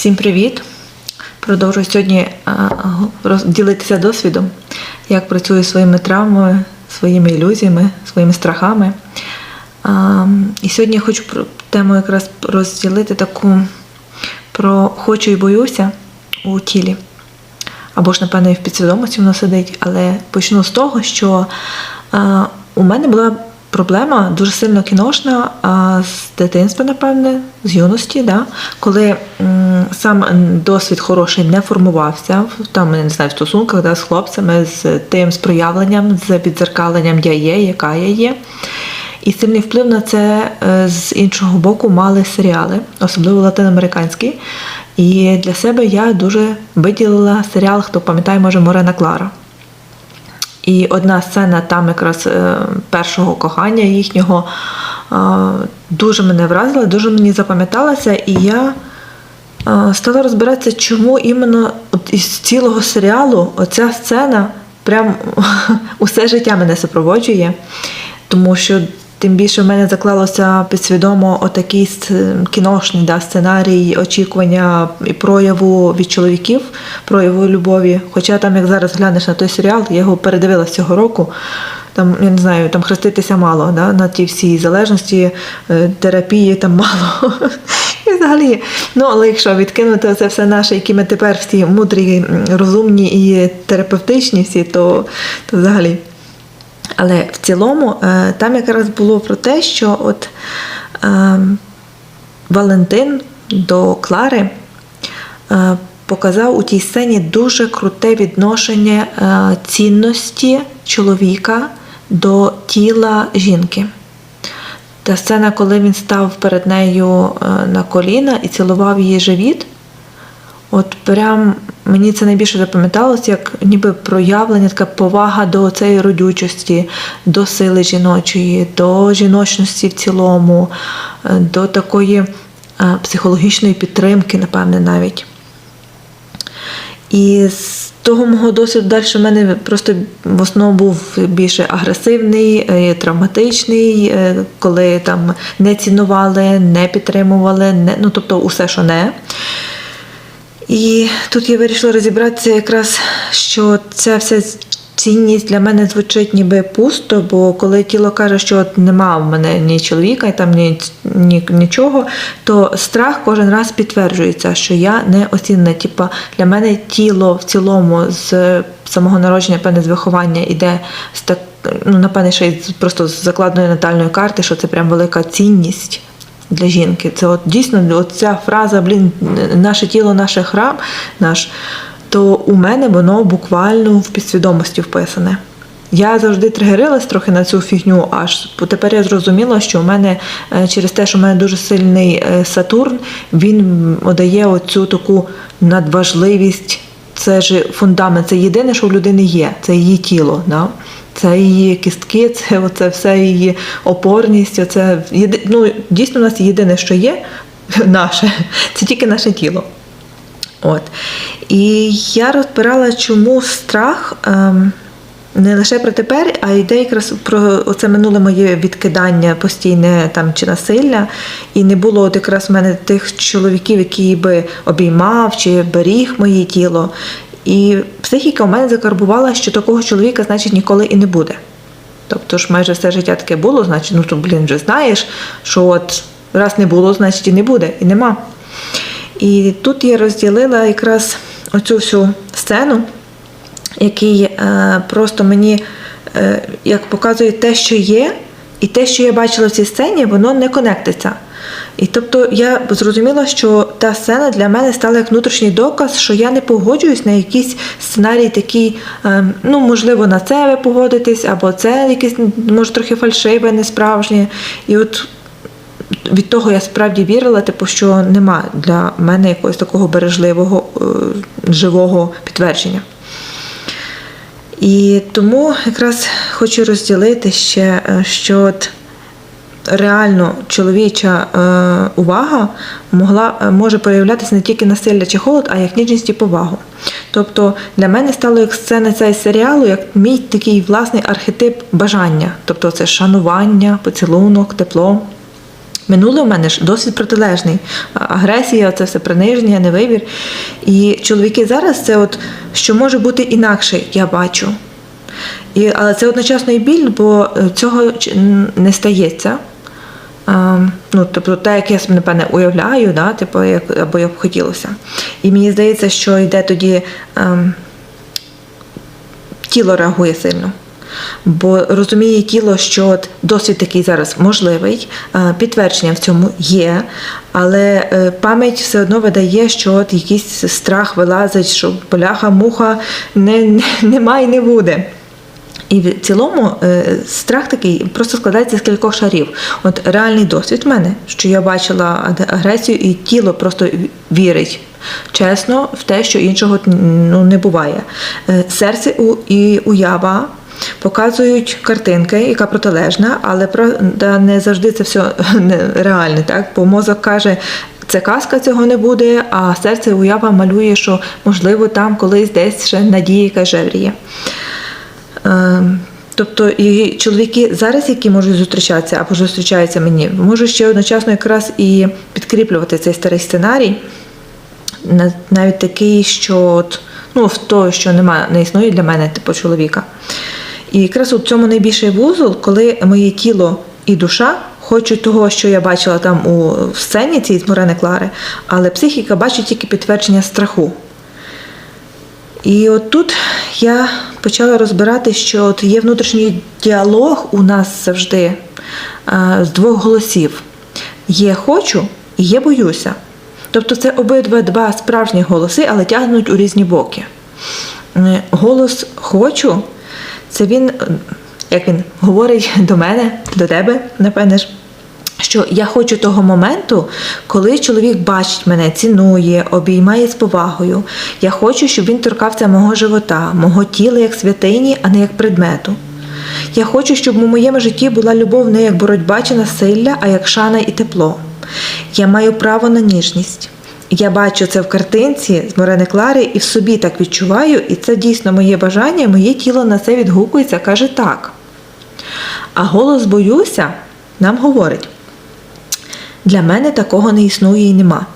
Всім привіт! Продовжую сьогодні а, ділитися досвідом, як працюю своїми травмами, своїми ілюзіями, своїми страхами. І сьогодні я хочу тему якраз розділити таку про хочу і боюся у тілі. Або ж, напевно, і в підсвідомості воно сидить, але почну з того, що у мене була проблема дуже сильно кіношна а, з дитинства, напевне, з юності, да? коли м, сам досвід хороший не формувався, там, не знаю, в стосунках да, з хлопцями, з тим з проявленням, з підзеркаленням я є, яка я є. І сильний вплив на це е, з іншого боку мали серіали, особливо латиноамериканські. І для себе я дуже виділила серіал, хто пам'ятає, може, Морена Клара. І одна сцена там якраз е, першого кохання їхнього е, дуже мене вразила, дуже мені запам'яталася, і я е, стала розбиратися, чому іменно із цілого серіалу оця сцена прям усе життя мене супроводжує. Тому що тим більше в мене заклалося підсвідомо отакий кіношний да, сценарій очікування і прояву від чоловіків, прояву любові. Хоча там, як зараз глянеш на той серіал, я його передивилася цього року. Там, я не знаю, там хреститися мало, да, на ті всі залежності, е, терапії там мало. І взагалі, ну але якщо відкинути це все наше, які ми тепер всі мудрі, розумні і терапевтичні всі, то, то взагалі. Але в цілому е, там якраз було про те, що от е, Валентин до Клари е, показав у тій сцені дуже круте відношення цінності чоловіка до тіла жінки. Та сцена, коли він став перед нею на коліна і цілував її живіт, От прям мені це найбільше запам'яталось, як ніби проявлення, така повага до цієї родючості, до сили жіночої, до жіночності в цілому, е, до такої е, психологічної підтримки, напевне, навіть. І з того мого досвіду далі в мене просто в основному був більше агресивний, е, травматичний, коли там не цінували, не підтримували, не, ну тобто усе, що не. І тут я вирішила розібратися якраз, що ця вся цінність для мене звучить ніби пусто, бо коли тіло каже, що от нема в мене ні чоловіка, і там ні, ні, нічого, то страх кожен раз підтверджується, що я не оцінена. Типа для мене тіло в цілому з самого народження, певне, з виховання іде з так, ну напевне, ще й просто з закладної натальної карти, що це прям велика цінність для жінки. Це от дійсно от ця фраза, блін, наше тіло, наш храм, наш, то у мене воно буквально в підсвідомості вписане. Я завжди тригерилась трохи на цю фігню, аж тепер я зрозуміла, що у мене е, через те, що в мене дуже сильний е, Сатурн, він дає оцю таку надважливість. Це ж фундамент, це єдине, що в людини є, це її тіло. Да? Це її кістки, це оце все її опорність. Оце єди... ну, дійсно у нас єдине, що є наше, це тільки наше тіло. От. І я розбирала, чому страх ем, не лише про тепер, а йде якраз про оце минуле моє відкидання постійне там чи насилля. І не було от якраз в мене тих чоловіків, які би обіймав чи беріг моє тіло. І психіка у мене закарбувала, що такого чоловіка, значить, ніколи і не буде. Тобто ж майже все життя таке було, значить, ну то, блін, вже знаєш, що от раз не було, значить і не буде, і нема. І тут я розділила якраз оцю всю сцену, який е, просто мені е, як показує те, що є, і те, що я бачила в цій сцені, воно не конектиться. І тобто я зрозуміла, що та сцена для мене стала як внутрішній доказ, що я не погоджуюсь на якийсь сценарій такий, е, ну, можливо, на це ви погодитесь, або це якесь, може, трохи фальшиве, несправжнє. І от від того я справді вірила, типу, що нема для мене якогось такого бережливого, е, живого підтвердження. І тому якраз хочу розділити ще, е, що от реально чоловіча е, увага могла, е, може проявлятися не тільки насилля чи холод, а як ніжність і повагу. Тобто для мене стало як сцена цього серіалу, як мій такий власний архетип бажання. Тобто це шанування, поцілунок, тепло. Минуле в мене ж досить протилежний. Агресія, це все приниження, невибір. І чоловіки зараз це от що може бути інакше, я бачу. І, але це одночасно і біль, бо е, цього не стається. Ну, тобто, те, як я собі, напевне, уявляю, да, типу, як, або як б хотілося. І мені здається, що йде тоді ем, тіло реагує сильно. Бо розуміє тіло, що от досвід такий зараз можливий, е, підтвердження в цьому є, але е, пам'ять все одно видає, що от якийсь страх вилазить, що поляха, муха не, не, немає і не буде. І в цілому е, страх такий просто складається з кількох шарів. От реальний досвід в мене, що я бачила агресію, і тіло просто вірить чесно в те, що іншого ну, не буває. Е, Серце і уява показують картинки, яка протилежна, але правда не завжди це все реальне. Так? Бо мозок каже, це казка цього не буде, а серце і уява малює, що можливо там колись десь ще надія якась жевріє. Е, Тобто і чоловіки зараз, які можуть зустрічатися або зустрічаються мені, можуть ще одночасно якраз і підкріплювати цей старий сценарій, навіть такий, що от, ну, в то, що немає, не існує для мене, типу чоловіка. І якраз у цьому найбільший вузол, коли моє тіло і душа хочуть того, що я бачила там у сцені цій з Морени Клари, але психіка бачить тільки підтвердження страху. І от тут я почала розбирати, що от є внутрішній діалог у нас завжди з двох голосів: є хочу і є боюся. Тобто це обидва два справжні голоси, але тягнуть у різні боки. Е, Голос хочу це він, е, як він говорить до мене, до тебе, напевне ж що я хочу того моменту, коли чоловік бачить мене, цінує, обіймає з повагою. Я хочу, щоб він торкався мого живота, мого тіла як святині, а не як предмету. Я хочу, щоб у моєму житті була любов не як боротьба чи насилля, а як шана і тепло. Я маю право на ніжність. Я бачу це в картинці з Морени Клари і в собі так відчуваю, і це дійсно моє бажання, моє тіло на це відгукується, каже так. А голос боюся нам говорить: для мене такого не існує і нема.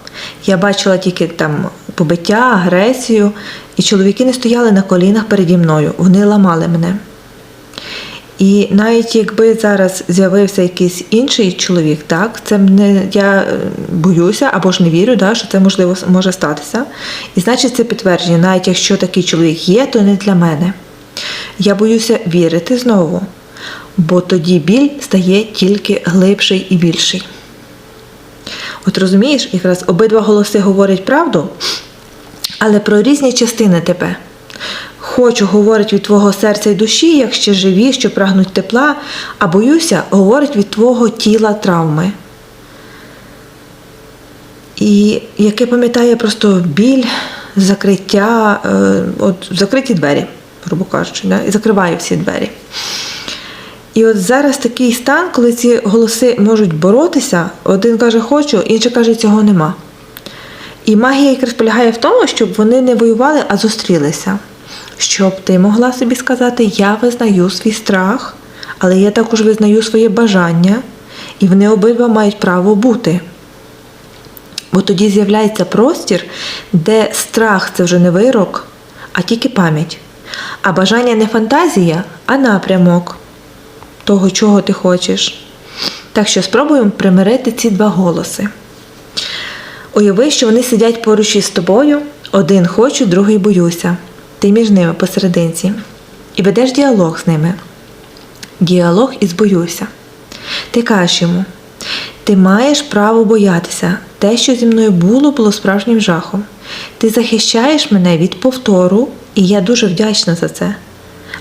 Я бачила тільки там побиття, агресію, і чоловіки не стояли на колінах переді мною, вони ламали мене. І навіть якби зараз з'явився якийсь інший чоловік, так, це не я е, боюся або ж не вірю, да, що це можливо може статися. І значить це підтвердження, навіть якщо такий чоловік є, то не для мене. Я боюся вірити знову, бо тоді біль стає тільки глибший і більший. От розумієш, якраз обидва голоси говорять правду, але про різні частини тебе. Хочу говорить від твого серця і душі, як ще живі, що прагнуть тепла, а боюся, говорить від твого тіла травми. І яке пам'ятає просто біль, закриття, е, от закриті двері, грубо кажучи, да? і закриває всі двері. І от зараз такий стан, коли ці голоси можуть боротися, один каже хочу, інший каже, цього нема. І магія якраз полягає в тому, щоб вони не воювали, а зустрілися. Щоб ти могла собі сказати, я визнаю свій страх, але я також визнаю своє бажання, і вони обидва мають право бути. Бо тоді з'являється простір, де страх це вже не вирок, а тільки пам'ять. А бажання не фантазія, а напрямок того, чого ти хочеш. Так що спробуємо примирити ці два голоси. Уяви, що вони сидять поруч із тобою, один хочу, другий боюся. Ти між ними посерединці. І ведеш діалог з ними. Діалог із боюся. Ти кажеш йому, ти маєш право боятися. Те, що зі мною було, було справжнім жахом. Ти захищаєш мене від повтору, і я дуже вдячна за це.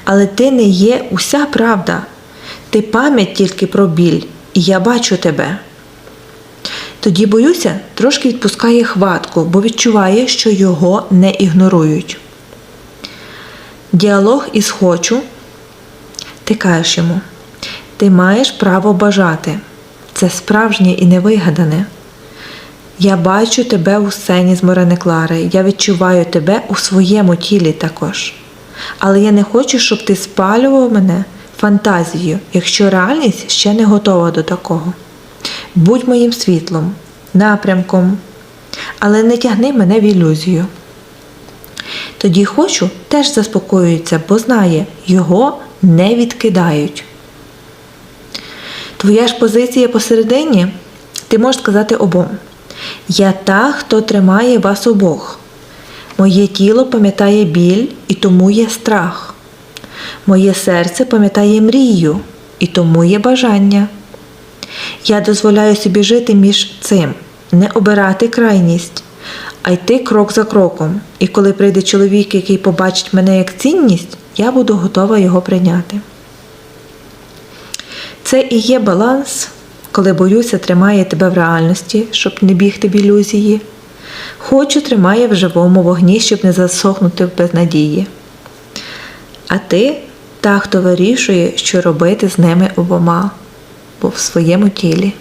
Але ти не є уся правда. Ти пам'ять тільки про біль, і я бачу тебе. Тоді боюся, трошки відпускає хватку, бо відчуває, що його не ігнорують. Діалог із хочу. Ти кажеш йому, ти маєш право бажати. Це справжнє і невигадане. Я бачу тебе у сцені з Морени Клари, я відчуваю тебе у своєму тілі також. Але я не хочу, щоб ти спалював мене фантазією, якщо реальність ще не готова до такого. Будь моїм світлом, напрямком, але не тягни мене в ілюзію. Тоді хочу теж заспокоюється, бо знає, його не відкидають. Твоя ж позиція посередині, ти можеш сказати обом. Я та, хто тримає вас обох. Моє тіло пам'ятає біль і тому є страх. Моє серце пам'ятає мрію і тому є бажання. Я дозволяю собі жити між цим, не обирати крайність, а йти крок за кроком. І коли прийде чоловік, який побачить мене як цінність, я буду готова його прийняти. Це і є баланс, коли боюся, тримає тебе в реальності, щоб не бігти в ілюзії. Хочу тримає в живому вогні, щоб не засохнути в безнадії. А ти та, хто вирішує, що робити з ними обома, бо в своєму тілі.